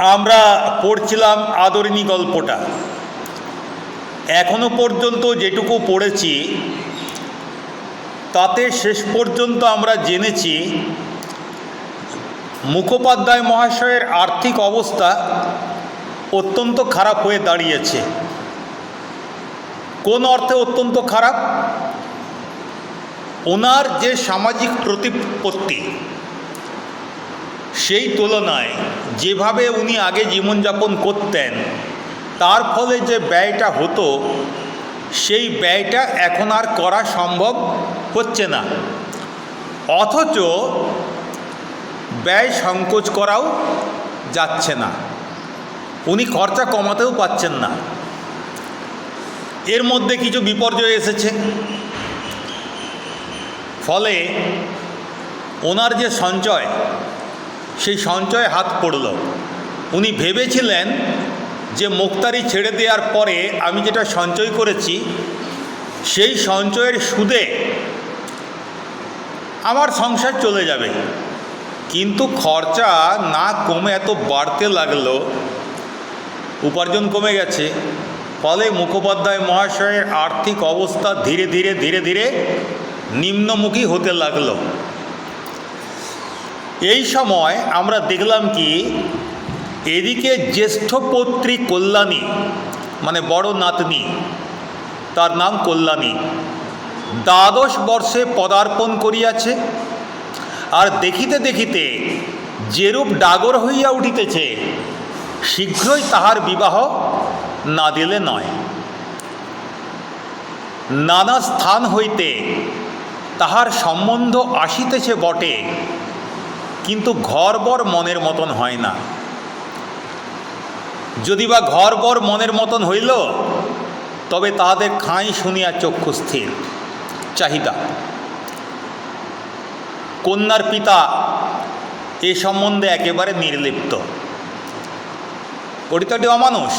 আমরা পড়ছিলাম আদরিণী গল্পটা। এখনও পর্যন্ত যেটুকু পড়েছি, তাতে শেষ পর্যন্ত আমরা জেনেছি মুখোপাধ্যায় মহাশয়ের আর্থিক অবস্থা অত্যন্ত খারাপ হয়ে দাঁড়িয়েছে। কোন অর্থে অত্যন্ত খারাপ? ওনার যে সামাজিক প্রতিপত্তি সেই তুলনায় যেভাবে উনি আগে জীবনযাপন করতেন, তার ফলে যে ব্যয়টা হতো, সেই ব্যয়টা এখন আর করা সম্ভব হচ্ছে না। অথচ ব্যয় সংকোচ করাও যাচ্ছে না। উনি খরচা কমাতেও পাচ্ছেন না। এর মধ্যে কিছু বিপর্যয় এসেছে। ফলে ওনার যে সঞ্চয় সেই সঞ্চয়ে হাত পড়ল। উনি ভেবেছিলেন যে মুক্তারি ছেড়ে দেওয়ার পরে আমি যেটা সঞ্চয় করেছি, সেই সঞ্চয়ের সুদে আমার সংসার চলে যাবে। কিন্তু খরচা না কমে এত বাড়তে লাগল। উপার্জন কমে গেছে। ফলে মুখোপাধ্যায় মহাশয়ের আর্থিক অবস্থা ধীরে ধীরে ধীরে ধীরে নিম্নমুখী হতে লাগল। এই সময় আমরা দেখলাম কি, এদিকে জ্যেষ্ঠ পৌত্রী কল্যাণী মানে বড় নাতনি, তার নাম কল্যাণী, দ্বাদশ বর্ষে পদার্পণ করিয়াছে আর দেখিতে দেখিতে যেরূপ ডাগর হইয়া উঠিতেছে, শীঘ্রই তাহার বিবাহ না দিলে নয়। নানা স্থান হইতে তাহার সম্বন্ধ আসিতেছে বটে কিন্তু ঘরবর মনের মতন হয় না। যদি বা ঘরবর মনের মতন হইল, তবে তাহাদের খাঁই শুনিয়া চক্ষু স্থির। চাহিদা। কন্যার পিতা এ সম্বন্ধে একেবারে নির্লিপ্ত। তো অমানুষ।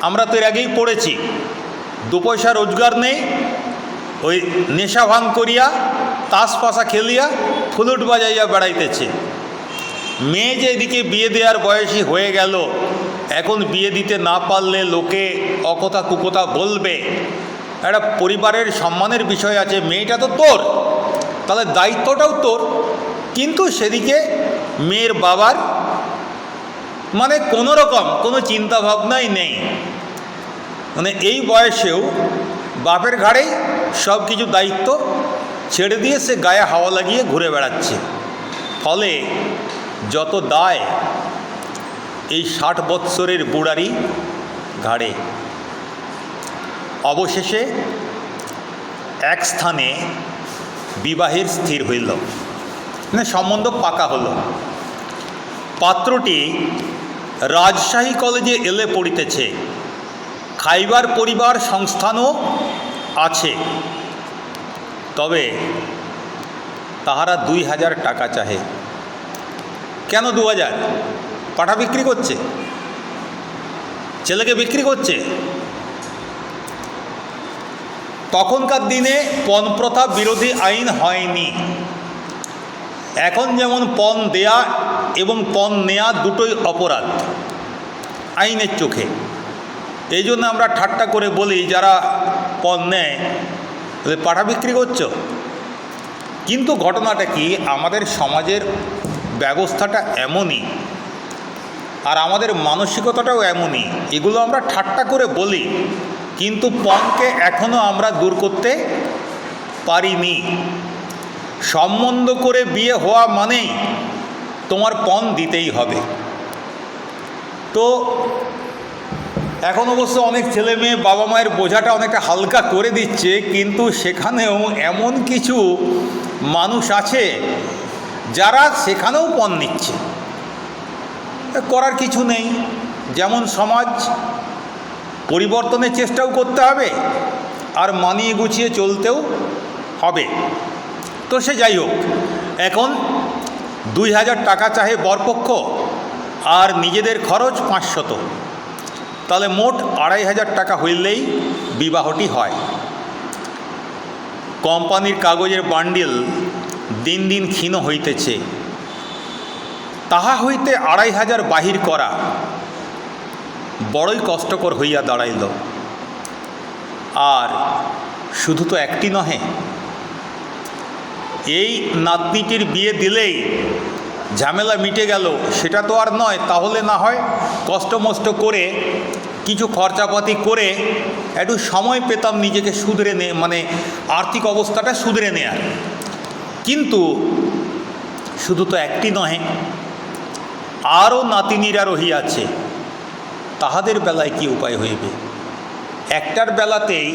আমরা তো এর আগেই পড়েছি, দু পয়সা রোজগার নেই, ওই নেশা ভাঙ করিয়া, তাস পাশা খেলিয়া ফুলুট বাজাইয়া বেড়াইতেছে। মেয়ে যে এদিকে বিয়ে দেওয়ার বয়সী হয়ে গেল, এখন বিয়ে দিতে না পারলে লোকে অকথা কুকথা বলবে। একটা পরিবারের সম্মানের বিষয় আছে, মেয়েটা তো তোর, তাহলে দায়িত্বটাও তোর। কিন্তু সেদিকে মেয়ের বাবার মানে কোনো রকম কোনো চিন্তা ভাবনাই নেই। মানে এই বয়সেও বাপের ঘাড়েই সব কিছু দায়িত্ব ছেড়ে দিয়ে সে গায়ে হাওয়া লাগিয়ে ঘুরে বেড়াচ্ছে। ফলে যত দায় এই ষাট বৎসরের বুড়ারি ঘাড়ে। অবশেষে এক স্থানে বিবাহের স্থির হইল। মানে সম্বন্ধ পাকা হলো। পাত্রটি রাজশাহী কলেজে এলে পড়িতেছে। খাইবার পরিবার সংস্থানও আছে। তবে তাহারা দুই হাজার টাকা চাহে। কেন দু হাজার? পাঠা বিক্রি করছে? ছেলেকে বিক্রি করছে? তখনকার দিনে পণ প্রথা বিরোধী আইন হয়নি। এখন যেমন পণ দেয়া এবং পণ নেয়া দুটোই অপরাধ আইনের চোখে। এই জন্য আমরা ঠাট্টা করে বলি, যারা পণ নেয় পাঠা বিক্রি করছ। কিন্তু ঘটনাটা কি? আমাদের সমাজের ব্যবস্থাটা এমনই আর আমাদের মানসিকতাটাও এমনই। এগুলো আমরা ঠাট্টা করে বলি, কিন্তু পণকে এখনও আমরা দূর করতে পারিনি। সম্বন্ধ করে বিয়ে হওয়া মানেই তোমার পণ দিতেই হবে। তো এখন অবশ্য অনেক ছেলে মেয়ে বাবা মায়ের বোঝাটা অনেকটা হালকা করে দিচ্ছে, কিন্তু সেখানেও এমন কিছু মানুষ আছে যারা সেখানেও পণ নিচ্ছে। করার কিছু নেই। যেমন সমাজ পরিবর্তনের চেষ্টাও করতে হবে আর মানিয়ে গুছিয়ে চলতেও হবে। তো সে যাই হোক, এখন দুই হাজার টাকা চাহে বরপক্ষ আর নিজেদের খরচ পাঁচশত। তাহলে মোট আড়াই হাজার টাকা হইলেই বিবাহটি হয়। কোম্পানির কাগজের বান্ডিল দিন দিন ক্ষীণ হইতেছে। তাহা হইতে আড়াই হাজার বাহির করা বড়ই কষ্টকর হইয়া দাঁড়াইল। আর শুধু তো একটি নহে, এই নাতনিটির বিয়ে দিলেই ঝামেলা মিটে গেল, সেটা তো আর নয়, তাহলে না হয় কষ্ট মষ্ট করে, কিছু খরচাপাতি করে একটু সময় পেতাম নিজেকে সুধরে নে মানে আর্থিক অবস্থাটা সুধরে নেয়ার। কিন্তু শুধু তো একটি নহে, আরও নাতিনীরা রহিয়াছে, তাহাদের বেলায় কি উপায় হইবে? একটার বেলাতেই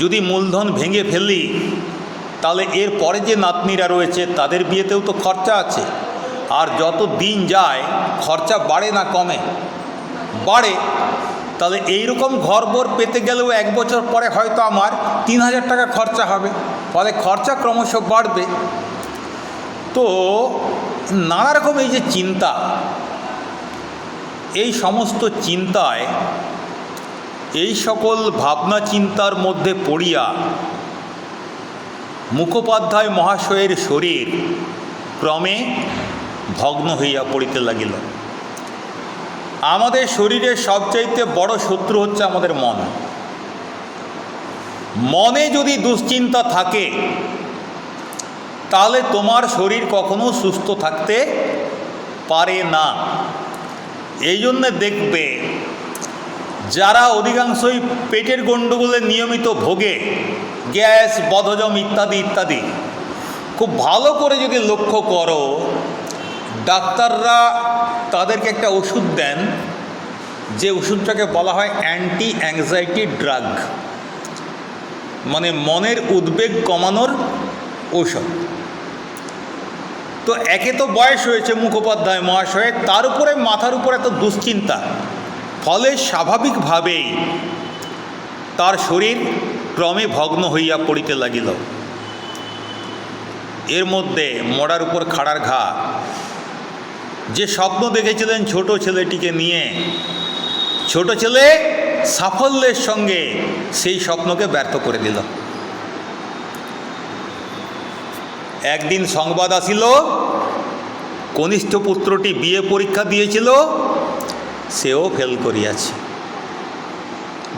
যদি মূলধন ভেঙে ফেলি, তাহলে এর পরে যে নাতনিরা রয়েছে, তাদের বিয়েতেও তো খরচা আছে। আর যত দিন যায়, খরচা বাড়ে না কমে? বাড়ে। তাহলে এইরকম ঘরবর পেতে গেলেও এক বছর পরে হয়তো আমার তিন হাজার টাকা খরচা হবে। ফলে খরচা ক্রমশ বাড়বে। তো নানা রকম এই যে চিন্তা, এই সমস্ত চিন্তায় এই সকল ভাবনা চিন্তার মধ্যে পড়িয়া মুখোপাধ্যায় মহাশয়ের শরীর ক্রমে ভগ্ন হইয়া পড়িতে লাগিল। আমাদের শরীরের সবচাইতে বড় শত্রু হচ্ছে আমাদের মন। মনে যদি দুশ্চিন্তা থাকে, তাহলে তোমার শরীর কখনো সুস্থ থাকতে পারে না। এই জন্যে দেখবে, যারা অধিকাংশই পেটের গণ্ডগোলে নিয়মিত ভোগে, গ্যাস, বদহজম ইত্যাদি ইত্যাদি, খুব ভালো করে যদি লক্ষ্য করো ডাক্তাররা তাদেরকে একটা ওষুধ দেন, যে ওষুধটাকে বলা হয় অ্যান্টি অ্যাংজাইটি ড্রাগ মানে মনের উদ্বেগ কমানোর ঔষধ। তো একে তো বয়স হয়েছে মুখোপাধ্যায় মহাশয়ের তার উপরে মাথার উপর এত দুশ্চিন্তা। ফলে স্বাভাবিকভাবেই তার শরীর ক্রমে ভগ্ন হইয়া পড়িতে লাগিল। এর মধ্যে মড়ার উপর খাড়ার ঘা যে স্বপ্ন দেখেছিলেন ছোট ছেলেটিকে নিয়ে, ছোট ছেলে সাফল্যের সঙ্গে সেই স্বপ্নকে ব্যর্থ করে দিল। একদিন সংবাদ আসিল, কনিষ্ঠ পুত্রটি বিয়ে পরীক্ষা দিয়েছিল, সেও ফেল করিয়াছে।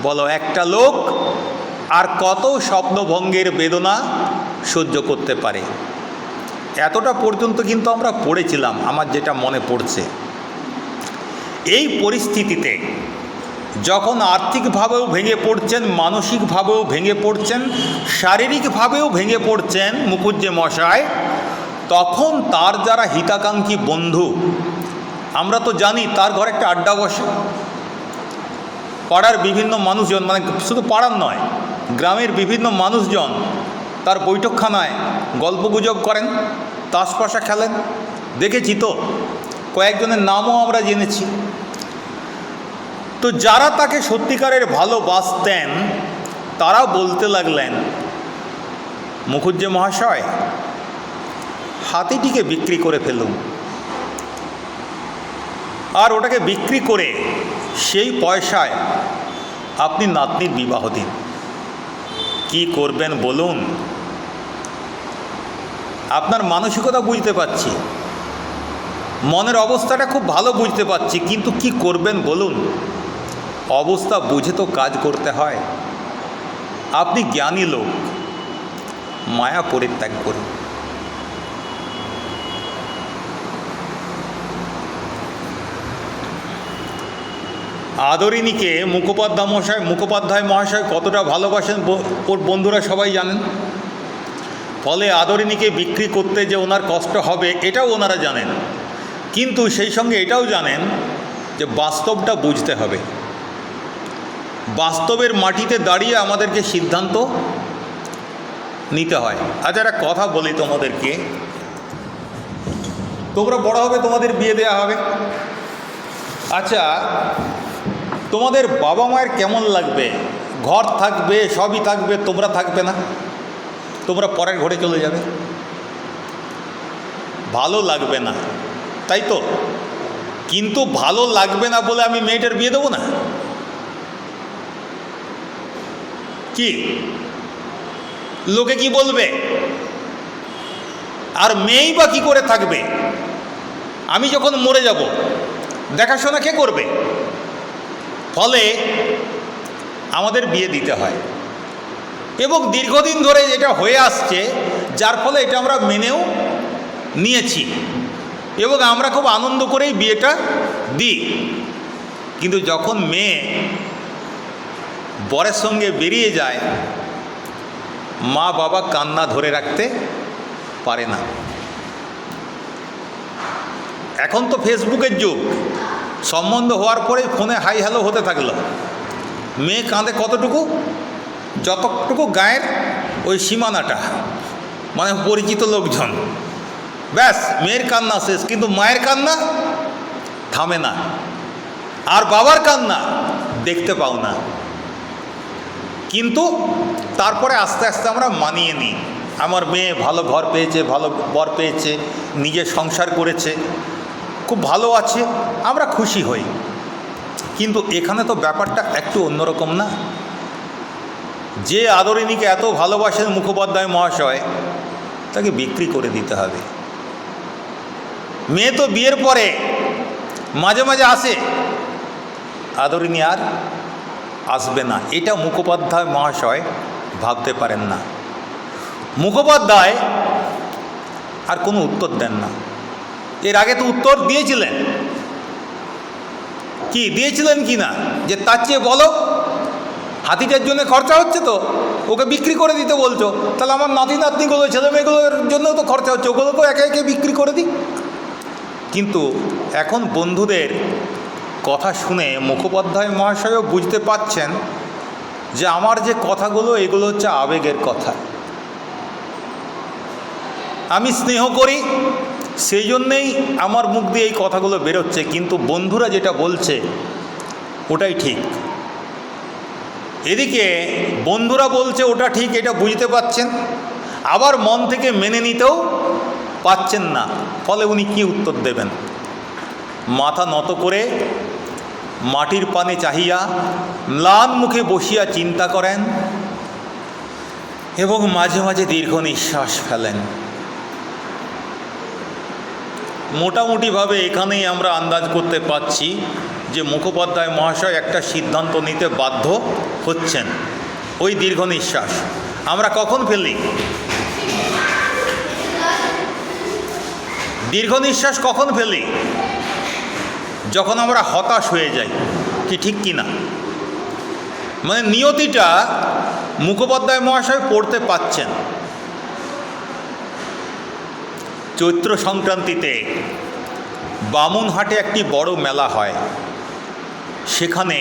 বলো, একটা লোক আর কত স্বপ্নভঙ্গের বেদনা সহ্য করতে পারে? এতটা পর্যন্ত কিন্তু আমরা পড়েছিলাম, আমার যেটা মনে পড়ছে। এই পরিস্থিতিতে যখন আর্থিকভাবেও ভেঙে পড়ছেন, মানসিকভাবেও ভেঙে পড়ছেন, শারীরিকভাবেও ভেঙে পড়ছেন মুখুজ্জে মশায় তখন তার যারা হিতাকাঙ্ক্ষী বন্ধু, আমরা তো জানি তার ঘরে একটা আড্ডা বসে। পাড়ার বিভিন্ন মানুষজন মানে শুধু পাড়ার নয়, গ্রামের বিভিন্ন মানুষজন তার বৈঠকখানায় গল্পগুজব করেন। তাসপাশা খেলেন। দেখেছি তো, কয়েকজনের নামও আমরা জেনেছি। তো যারা তাকে সত্যিকারের ভালোবাসতেন তারা বলতে লাগলেন, মুখুজ্জে মহাশয়, হাতিটিকে বিক্রি করে ফেলুন। আর ওটাকে বিক্রি করে সেই পয়সায় আপনি নাতনির বিবাহ দিন। কি করবেন বলুন? আপনার মানসিকতা বুঝতে পারছি। মনের অবস্থাটা খুব ভালো বুঝতে পারছি, কিন্তু কি করবেন বলুন? অবস্থা বুঝে তো কাজ করতে হয়। আপনি জ্ঞানী লোক, মায়া পরিত্যাগ করুন। আদরিনীকে মুখোপাধ্যায় মহাশয় মুখোপাধ্যায় মহাশয় কতটা ভালোবাসেন ওর বন্ধুরা সবাই জানেন? ফলে আদরিনীকে বিক্রি করতে যে ওনার কষ্ট হবে, এটাও ওনারা জানেন। কিন্তু সেই সঙ্গে এটাও জানেন যে বাস্তবটা বুঝতে হবে। বাস্তবের মাটিতে দাঁড়িয়ে আমাদেরকে সিদ্ধান্ত নিতে হয়। আচ্ছা একটা কথা বলি তোমাদেরকে। তোমরা বড় হবে, তোমাদের বিয়ে দেওয়া হবে। আচ্ছা তোমাদের বাবা মায়ের কেমন লাগবে? ঘর থাকবে, সবই থাকবে, তোমরা থাকবে না? তোমরা পরের ঘরে চলে যাবে। ভালো লাগবে না। তাই তো? কিন্তু ভালো লাগবে না বলে আমি মেয়েটার বিয়ে দেবো না? কি? লোকে কি বলবে? আর মেয়েই বা কী করে থাকবে? আমি যখন মরে যাব, দেখাশোনা কে করবে? ফলে আমাদের বিয়ে দিতে হয়। এবং দীর্ঘদিন ধরে এটা হয়ে আসছে, যার ফলে এটা আমরা মেনেও নিয়েছি। এবং আমরা খুব আনন্দ করেই বিয়েটা দিই। কিন্তু যখন মেয়ে বরের সঙ্গে বেরিয়ে যায়, মা বাবা কান্না ধরে রাখতে পারে না। এখন তো ফেসবুকের যুগ। সম্বন্ধ হওয়ার পরে ফোনে হাই হ্যালো হতে থাকল। মেয়ে কাঁদে কতটুকু? যতটুকু গায়ের ওই সীমানাটা মানে পরিচিত লোকজন। ব্যাস, মেয়ের কান্না শেষ, কিন্তু মায়ের কান্না থামে না। আর বাবার কান্না দেখতে পাও না। কিন্তু তারপরে আস্তে আস্তে আমরা মানিয়ে নিই। আমার মেয়ে ভালো ঘর পেয়েছে, ভালো বর পেয়েছে, নিজে সংসার করেছে, খুব ভালো আছে, আমরা খুশি হই। কিন্তু এখানে তো ব্যাপারটা একটু অন্যরকম না। যে আদরিনীকে এত ভালোবাসেন মুখোপাধ্যায় মহাশয়, তাকে বিক্রি করে দিতে হবে। মেয়ে তো বিয়ের পরে মাঝে মাঝে আসে আদরিনী আর আসবে না। এটা মুখোপাধ্যায় মহাশয় ভাবতে পারেন না। মুখোপাধ্যায় আর কোনো উত্তর দেন না। এর আগে তো উত্তর দিয়েছিলেন। কি দিয়েছিলেন কি না? যে তার চেয়ে বলো। হাতিটার জন্য খরচা হচ্ছে তো? ওকে বিক্রি করে দিতে বলছো। তাহলে আমার নাতি নাতনিগুলো, ছেলে মেয়েগুলোর জন্যও তো খরচা হচ্ছে ওগুলোকেও একে একে বিক্রি করে দিই। কিন্তু এখন বন্ধুদের কথা শুনে মুখোপাধ্যায় মহাশয়ও বুঝতে পাচ্ছেন যে আমার যে কথাগুলো, এগুলো হচ্ছে আবেগের কথা। আমি স্নেহ করি, সেই জন্যেই আমার মুখ দিয়ে এই কথাগুলো বেরোচ্ছে, কিন্তু বন্ধুরা যেটা বলছে, ওটাই ঠিক। এদিকে বন্ধুরা বলছে, ওটা ঠিক, এটা বুঝতে পাচ্ছেন আবার মন থেকে মেনে নিতেও পাচ্ছেন না। ফলে উনি কি উত্তর দেবেন? মাথা নত করে মাটির পানে চাহিয়া ম্লান মুখে বসিয়া চিন্তা করেন এবং মাঝে মাঝে দীর্ঘ নিঃশ্বাস ফেলেন। মোটামুটিভাবে এখানেই আমরা আন্দাজ করতে পাচ্ছি যে মুখোপাধ্যায় মহাশয় একটা সিদ্ধান্ত নিতে বাধ্য হচ্ছেন। ওই দীর্ঘ নিঃশ্বাস। আমরা কখন ফেলি দীর্ঘ নিঃশ্বাস কখন ফেলি যখন আমরা হতাশ হয়ে যাই, কি ঠিক কি না? মানে নিয়তিটা মুখোপাধ্যায় মহাশয় পড়তে পাচ্ছেন। চৈত্র সংক্রান্তিতে বামুনহাটে একটি বড় মেলা হয়। সেখানে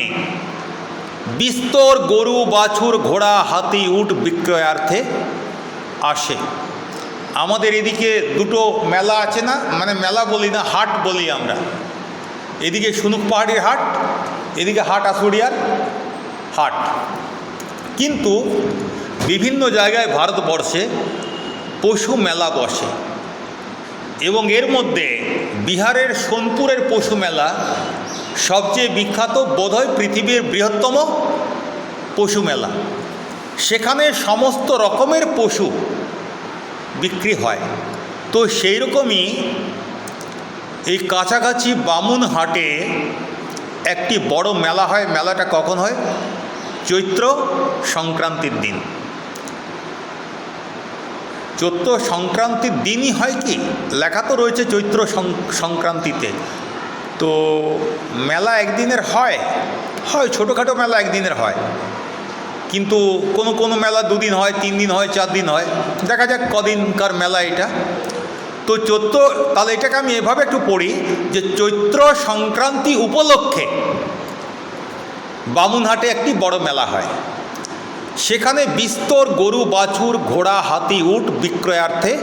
বিস্তর গরু, বাছুর, ঘোড়া, হাতি, উট বিক্রয়ার্থে আসে। আমাদের এদিকে দুটো মেলা আছে না? মানে মেলা বলি না, হাট বলি আমরা। এদিকে সুনুক পাহাড়ির হাট, এদিকে হাট আশুড়িয়ার হাট। কিন্তু বিভিন্ন জায়গায় ভারতবর্ষে পশু মেলা বসে এবং এর মধ্যে বিহারের সোনপুরের পশু মেলা সবচেয়ে বিখ্যাত বোধহয় পৃথিবীর বৃহত্তম পশু মেলা। সেখানে সমস্ত রকমের পশু বিক্রি হয়। তো সেই রকমই এই কাছাকাছি বামুন হাটে একটি বড় মেলা হয়। মেলাটা কখন হয়? চৈত্র সংক্রান্তির দিন। চৈত্র সংক্রান্তির দিনই হয় কি? লেখা তো রয়েছে চৈত্র সংক্রান্তিতে। তো মেলা একদিনের হয় হয় ছোটোখাটো মেলা একদিনের হয়। কিন্তু কোনো কোনো মেলা দুদিন হয় তিন দিন হয় চার দিন হয়। দেখা যাক কদিনকার মেলা এটা। তো চৈত্র, তাহলে এটাকে আমি এভাবে একটু পড়ি যে চৈত্র সংক্রান্তি উপলক্ষে বামুনহাটে একটি বড় মেলা হয়। সেখানে বিস্তর গরু, বাছুর, ঘোড়া, হাতি, উট বিক্রয়ার্থে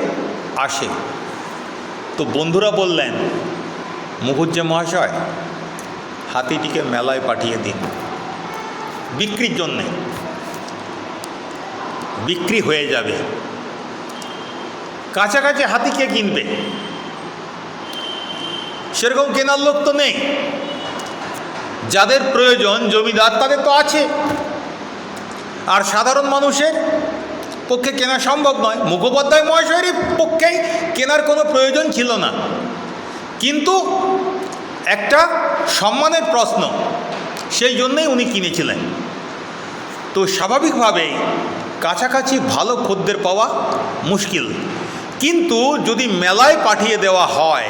আসে। তো বন্ধুরা বললেন মুখুজ্জে মহাশয়, হাতিটিকে মেলায় পাঠিয়ে দিন। বিক্রির জন্যে। বিক্রি হয়ে যাবে। কাছাকাছি হাতি কে কিনবে? সেরকম কেনার লোক তো নেই। যাদের প্রয়োজন, জমিদার তাদের তো আছে। আর সাধারণ মানুষের পক্ষে কেনা সম্ভব নয়। মুখোপাধ্যায় মহাশয়েরই পক্ষেই কেনার কোনো প্রয়োজন ছিল না। কিন্তু একটা সম্মানের প্রশ্ন, সেই জন্যেই উনি কিনেছিলেন। তো স্বাভাবিকভাবেই কাছাকাছি ভালো খদ্দের পাওয়া মুশকিল। কিন্তু যদি মেলায় পাঠিয়ে দেওয়া হয়,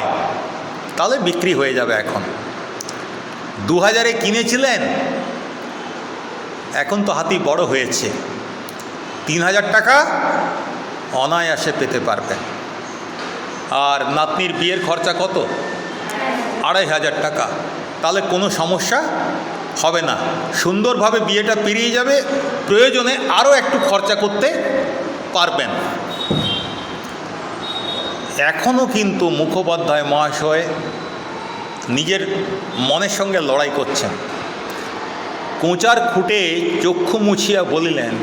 তাহলে বিক্রি হয়ে যাবে এখন। দু হাজারে কিনেছিলেন, এখন তো হাতি বড় হয়েছে। তিন হাজার টাকা অনায়াসে পেতে পারবেন। আর নাতনির বিয়ের খরচা কত? আড়াই হাজার টাকা। তাহলে কোনো সমস্যা হবে না। সুন্দরভাবে বিয়েটা পেরিয়ে যাবে, প্রয়োজনে আরও একটু খরচা করতে পারবেন। এখনও কিন্তু মুখোপাধ্যায় মহাশয় নিজের মনের সঙ্গে লড়াই করছেন। কোঁচার খুঁটে চক্ষু মুছিয়া বলিলেন,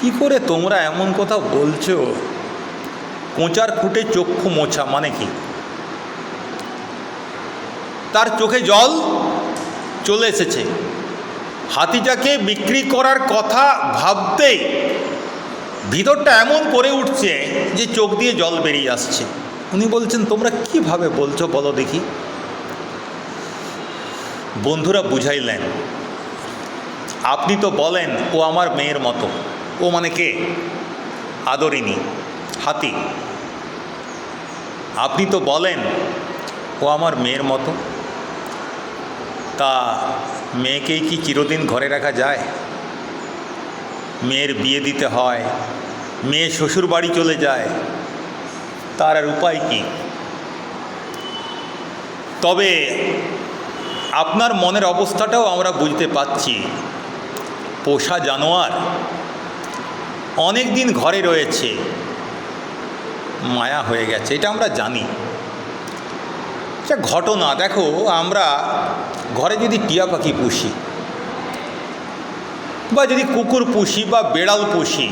কি করে তোমরা এমন কথা বলছো? কোঁচার খুঁটে চক্ষু মোছা মানে কি? তার চোখে জল চলে এসেছে। হাতিটাকে বিক্রি করার কথা ভাবতেই ভিতরটা এমন করে উঠছে যে চোখ দিয়ে জল বেরিয়ে আসছে। উনি বলছেন, তোমরা কীভাবে বলছো বলো দেখি? বন্ধুরা বুঝাইলেন, আপনি তো বলেন, ও আমার মেয়ের মতো। ও মানে কে? আদরিনী হাতি। আপনি তো বলেন, ও আমার মেয়ের মতো। তা মেয়েকেই কি চিরদিন ঘরে রাখা যায়? মেয়ের বিয়ে দিতে হয়, মেয়ে শ্বশুর বাড়ি চলে যায়, তার আর উপায় কি? তবে আপনার মনের অবস্থাটাও আমরা বুঝতে পাচ্ছি। পোষা জানোয়ার অনেক দিন ঘরে রয়েছে। মায়া হয়ে গেছে, এটা আমরা জানি। এটা ঘটনা, দেখো, আমরা ঘরে যদি টিয়া পাখি পুষি, বা যদি কুকুর পুষি, বা বেড়াল পুষি,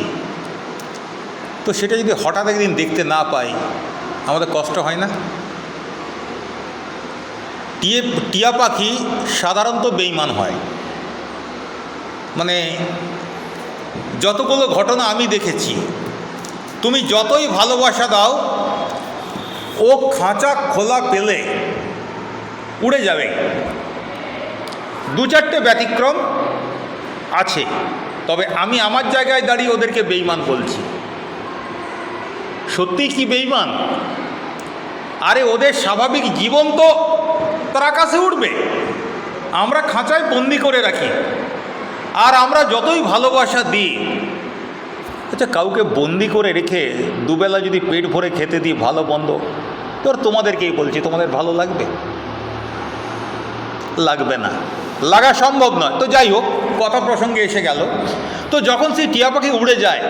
তো সেটা যদি হঠাৎ একদিন দেখতে না পাই, আমাদের কষ্ট হয় না? টিয়ে, টিয়া পাখি সাধারণত বেইমান হয়। মানে যতগুলো ঘটনা আমি দেখেছি তুমি যতই ভালোবাসা দাও, ও খাঁচা খোলা পেলে উড়ে যাবে। দু চারটে ব্যতিক্রম আছে, তবে আমি আমার জায়গায় দাঁড়িয়ে ওদেরকে বেইমান বলছি। সত্যিই কি বেইমান আরে, ওদের স্বাভাবিক জীবন তো তার আকাশে উঠবে আমরা খাঁচায় বন্দি করে রাখি। আর আমরা যতই ভালোবাসা দিই আচ্ছা কাউকে বন্দি করে রেখে দুবেলা যদি পেট ভরে খেতে দিই, ভালো বন্ধ তোর তোমাদেরকেই বলছি, তোমাদের ভালো লাগবে? লাগবে না। লাগা সম্ভব নয়। তো যাই হোক, কথা প্রসঙ্গে এসে গেল। তো যখন সেই টিয়া পাখি উড়ে যায়,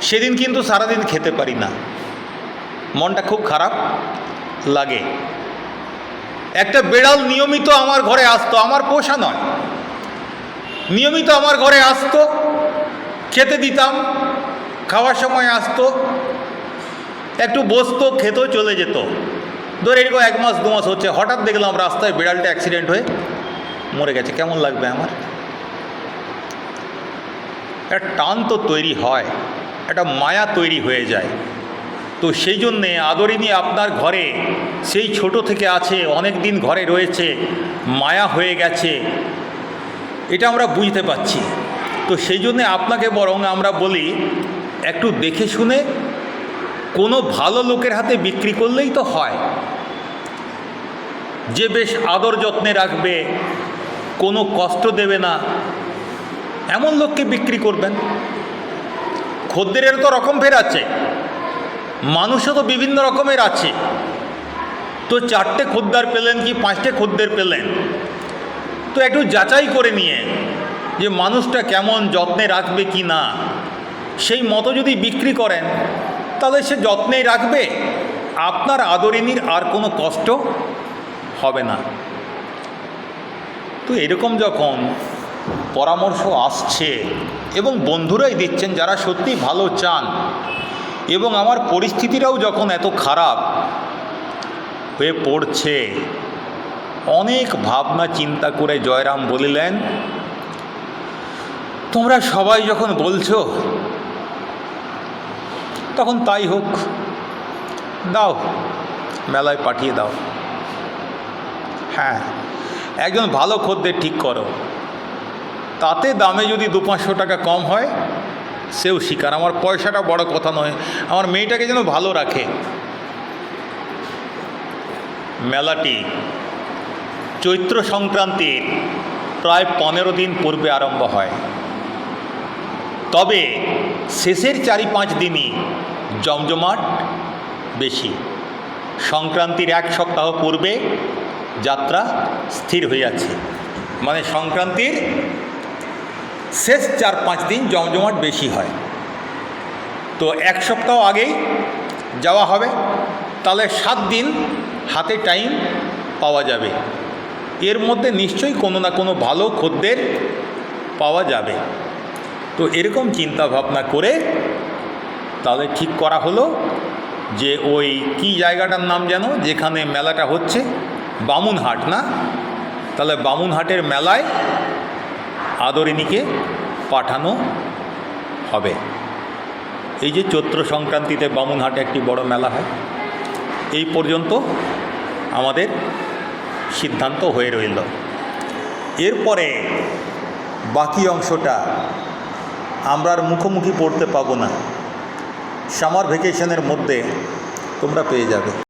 সেদিন কিন্তু সারাদিন খেতে পারি না। মনটা খুব খারাপ লাগে। একটা বেড়াল নিয়মিত আমার ঘরে আসতো, আমার পোষা নয়। নিয়মিত আমার ঘরে আসতো খেতে দিতাম, খাওয়ার সময় আসতো, একটু বসতো, খেতেও চলে যেত। ধরে এরকম এক মাস, দু মাস হচ্ছে, হঠাৎ দেখলাম রাস্তায় বিড়ালটা অ্যাক্সিডেন্ট হয়ে মরে গেছে। কেমন লাগবে আমার? একটা টান তো তৈরি হয়, একটা মায়া তৈরি হয়ে যায়। তো সেই জন্যে আদরিনী আপনার ঘরে, সেই ছোট থেকে আছে অনেক দিন ঘরে রয়েছে, মায়া হয়ে গেছে। এটা আমরা বুঝতে পারছি। তো সেই জন্যে আপনাকে বরং আমরা বলি, একটু দেখে শুনে কোনো ভালো লোকের হাতে বিক্রি করলেই তো হয়। যে বেশ আদর যত্নে রাখবে, কোনো কষ্ট দেবে না, এমন লোককে বিক্রি করবেন। খদ্দেরের তো রকম ফের আছে, মানুষও তো বিভিন্ন রকমের আছে। তো চারটে খদ্দার পেলেন কি পাঁচটে খদ্দের পেলেন? তো একটু যাচাই করে নিয়ে যে মানুষটা কেমন যত্নে রাখবে কি না, সেই মতো যদি বিক্রি করেন, তাহলে সে যত্নেই রাখবে। আপনার আদরিনীর আর কোনো কষ্ট হবে না। তো এরকম যখন পরামর্শ আসছে এবং বন্ধুরাই দিচ্ছেন যারা সত্যি ভালো চান, এবং আমার পরিস্থিতিটাও যখন এত খারাপ হয়ে পড়ছে, অনেক ভাবনা চিন্তা করে জয়রাম বলিলেন তোমরা সবাই যখন বলছো, তখন তাই হোক। দাও, মেলায় পাঠিয়ে দাও। হ্যাঁ একজন ভালো খদ্দের ঠিক করো। তাতে দামে যদি দু পাঁচশো টাকা কম হয়, সেও শিকার। আমার পয়সাটা বড় কথা নয়, আমার মেয়েটাকে যেন ভালো রাখে। মেলাটি চৈত্র সংক্রান্তির প্রায় পনেরো দিন পূর্বে আরম্ভ হয়। তবে শেষের চারি পাঁচ দিনই জমজমাট বেশি। সংক্রান্তির এক সপ্তাহ পূর্বে যাত্রা স্থির হয়ে আছে মানে সংক্রান্তির শেষ চার পাঁচ দিন জমজমাট বেশি হয়। তো এক সপ্তাহ আগেই যাওয়া হবে। তাহলে সাত দিন হাতে টাইম পাওয়া যাবে। এর মধ্যে নিশ্চয়ই কোনো না কোনো ভালো খদ্দের পাওয়া যাবে। তো এরকম চিন্তা ভাবনা করে তাহলে ঠিক করা হলো যে ওই কি জায়গাটার নাম যেন, যেখানে মেলাটা হচ্ছে, বামুনহাট, না? তাহলে বামুনহাটের মেলায় আদরিণীকে পাঠানো হবে। এই যে চৈত্র সংক্রান্তিতে বামুনহাটে একটি বড় মেলা হয়, এই পর্যন্ত আমাদের সিদ্ধান্ত হয়ে রইল। এরপরে বাকি অংশটা আমরা আর মুখোমুখি পড়তে পাবো না। সামার ভ্যাকেশনের মধ্যে তোমরা পেয়ে যাবে।